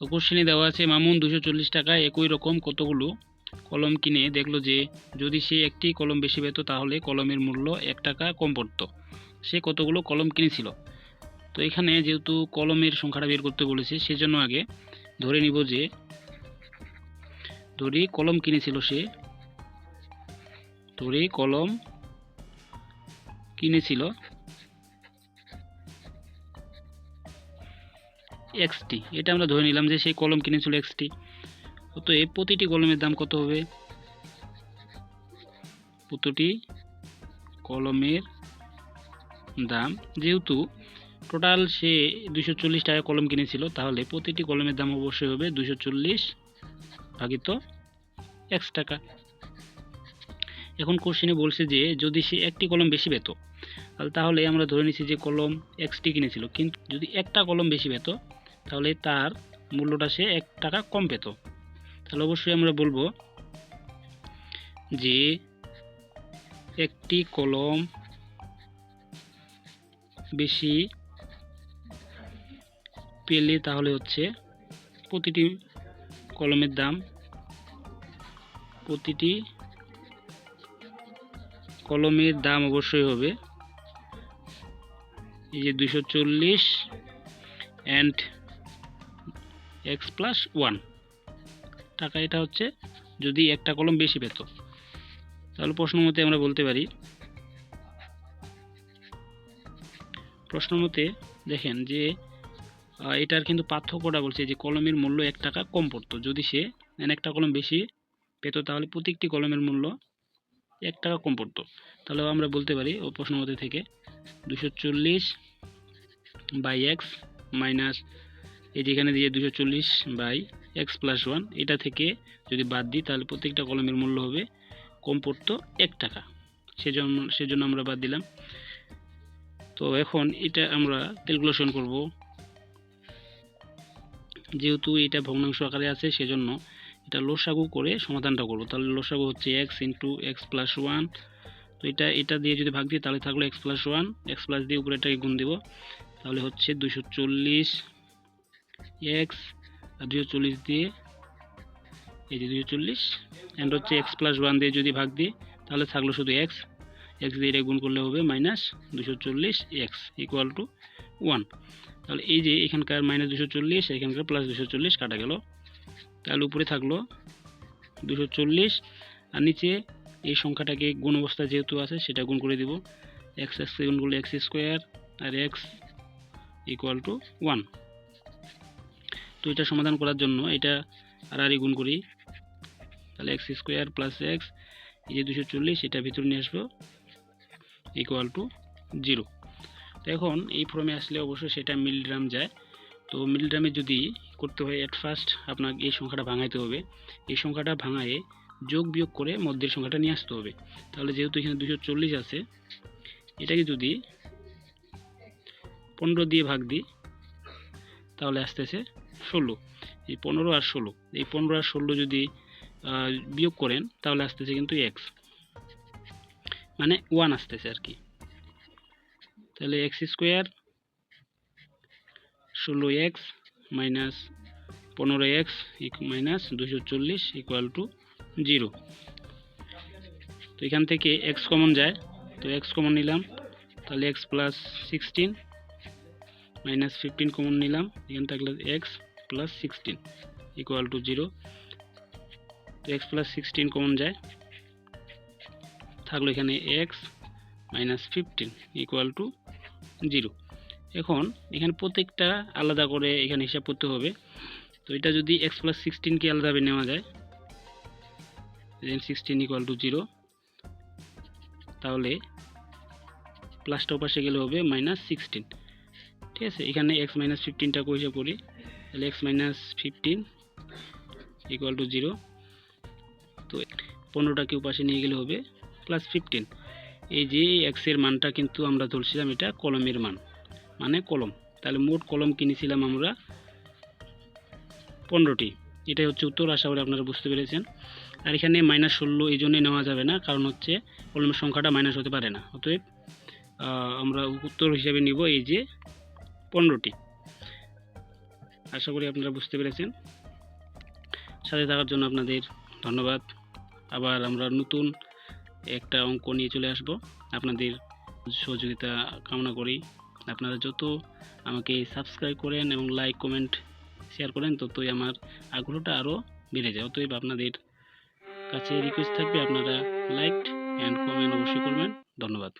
তো কোশ্চেনে দেওয়া আছে, মামুন, দুশো চল্লিশ টাকায় একই রকম কতগুলো কলম কিনে? দেখল যে, যদি সে একটি কলম বেশি পেত, তাহলে কলমের মূল্য এক টাকা কম পড়তো। সে কতগুলো কলম কিনেছিল? তো এখানে যেহেতু কলমের সংখ্যাটা বের করতে বলেছে, সেজন্য আগে ধরে নিব যে, ধরি কলম কিনেছিল সে, ধরি কলম কিনেছিল এক্সটি এটা আমরা ধরে নিলাম যে সেই কলম কিনেছিল এক্সটি অতএব প্রতিটি কলমের দাম কত হবে? প্রতিটি কলমের দাম, যেহেতু টোটাল সে দুশো টাকা কলম কিনেছিল, তাহলে প্রতিটি কলমের দাম অবশ্যই হবে দুশো চল্লিশ ভাগিত এক্স টাকা। এখন কোশ্চেনে বলছে যে, যদি সে একটি কলম বেশি পেত, তাহলে আমরা ধরে নিচ্ছি যে কলম এক্সটি কিনেছিল, কিন্তু যদি একটা কলম বেশি পেত তাহলে তার মূল্যটা সে এক টাকা কম পেত। তাহলে অবশ্যই আমরা বলব যে একটি কলম বেশি পেলে তাহলে হচ্ছে প্রতিটি কলমের দাম প্রতিটি কলমের দাম অবশ্যই হবে। এই যে দুশো চল্লিশ অ্যান্ড এক্স প্লাস ওয়ান টাকা এটা হচ্ছে যদি একটা কলম বেশি পেত। তাহলে প্রশ্ন মতে আমরা বলতে পারি, প্রশ্ন মতে দেখেন যে এটার কিন্তু পার্থক্যটা বলছে যে কলমের মূল্য এক টাকা কম পড়তো। যদি সে এন একটা কলম বেশি পেত, তাহলে প্রত্যেকটি কলমের মূল্য এক টাকা কম পড়তো। তাহলে আমরা বলতে পারি, ও প্রশ্ন মতে থেকে, দুশো চল্লিশ বাই এক্স মাইনাস এই এখানে দিয়ে দুশো চল্লিশ বাই এক্স প্লাস ওয়ান এটা থেকে যদি বাদ দিই, তাহলে প্রত্যেকটা কলমের মূল্য হবে কম পড়তো এক টাকা। সেজন্য সেজন্য আমরা বাদ দিলাম। তো এখন এটা আমরা ক্যালকুলেশন করব। যেহেতু এটা ভগ্নাংশ আকারে আছে, সেজন্য এটা লসাগু করে সমাধানটা করব। তাহলে লসাগু হচ্ছে X into X plus one তো এটা এটা দিয়ে যদি ভাগ দিই, তাহলে থাকল X plus one X plus দিয়ে উপরে এটাকে গুণ দেব। তাহলে হচ্ছে দুশো চল্লিশ এক্স দুশো চল্লিশ দিয়ে, এই যে দুশো চল্লিশ অ্যান্ড হচ্ছে এক্স প্লাস ওয়ান দিয়ে যদি ভাগ দিই, তাহলে থাকল শুধু এক্স এক্স দিয়ে এটা গুণ করলে হবে মাইনাস দুশো চল্লিশ এক্স ইকুয়াল টু ওয়ান তাহলে এই যে এখানকার মাইনাস দুশো চল্লিশ, এখানকার প্লাস দুশো চল্লিশ কাটা গেল। তাহলে উপরে থাকল দুশো চল্লিশ, আর নিচে এই সংখ্যাটাকে গুণ অবস্থা যেহেতু আছে, সেটা গুণ করে দিব। এক্স এক্স গুণ করলে এক্স স্কোয়ার আর এক্স ইকুয়াল টু ওয়ান তো এটা সমাধান করার জন্য এটা আর আর গুণ করি। তাহলে এক্স স্কোয়ার প্লাস এক্স এই যে দুশো চল্লিশ, এটা ভিতরে নিয়ে আসব। ইকুয়াল টু জিরো তো এখন এই ফর্মে আসলে অবশ্যই সেটা মিলিগ্রাম যায়। তো মিলিগ্রামে যদি করতে হয় এট ফার্স্ট আপনাকে এই সংখ্যাটা ভাঙাইতে হবে। এই সংখ্যাটা ভাঙায়ে যোগ বিয়োগ করে মধ্যের সংখ্যাটা নিয়ে আসতে হবে। তাহলে যেহেতু এখানে দুশো চল্লিশ আছে, এটাকে যদি পনেরো দিয়ে ভাগ দিই, তাহলে আসতেছে ষোলো, এই পনেরো আর ষোলো। এই পনেরো আর ষোলো যদি বিয়োগ করেন, তাহলে আসতেছে কিন্তু এক্স মানে ওয়ান আসতেছে আর কি। তাহলে এক্স স্কোয়ার ষোলো এক্স মাইনাস পনেরো এক্স মাইনাস দুশো চল্লিশ ইকুয়াল টু জিরো তো এখান থেকে এক্স কমন যায়। তো এক্স কমন নিলাম। তাহলে X plus sixteen minus fifteen common নিলাম, এখান থাকলে X plus sixteen equal to zero তো এক্স প্লাস সিক্সটিন কমন যায়, থাকল এখানে X minus fifteen equal to zero এখন এখানে প্রত্যেকটা আলাদা করে এখানে হিসাব করতে হবে, তো এটা যদি এক্স প্লাস সিক্সটিনকে আলাদাভাবে নেওয়া যায় সিক্সটিন ইকুয়াল টু জিরো তাহলে প্লাসটা পাশে গেলে হবে মাইনাস সিক্সটিন ঠিক আছে, এখানে এক্স মাইনাস ফিফটিনটা হিসাব করি তাহলে X minus fifteen equal to zero তো পনেরোটাকে পাশে নিয়ে গেলে হবে প্লাস ফিফটিন এই যে এক্সের মানটা কিন্তু আমরা ধরছিলাম এটা কলমের মান মানে কলম। তাহলে মোট কলম কিনেছিলাম আমরা পনেরোটি। এটাই হচ্ছে উত্তর, আশা করি আপনারা বুঝতে পেরেছেন। আর এখানে মাইনাস ষোলো এই জন্যই নেওয়া যাবে না, কারণ হচ্ছে কলমের সংখ্যাটা মাইনাস হতে পারে না। অতএব আমরা উত্তর হিসেবে নিব এই যে পনেরোটি। আশা করি আপনারা বুঝতে পেরেছেন। সাথে থাকার জন্য আপনাদের ধন্যবাদ। আবার আমরা নতুন একটা অঙ্ক নিয়ে চলে আসব। আপনাদের সহযোগিতা কামনা করি। আপনারা যত আমাকে সাবস্ক্রাইব করেন এবং লাইক কমেন্ট শেয়ার করেন, ততই আমার আগ্রহটা আরও বেড়ে যায়। অতএব আপনাদের কাছে রিকোয়েস্ট থাকবে, আপনারা লাইক অ্যান্ড কমেন্ট অবশ্যই করবেন। ধন্যবাদ।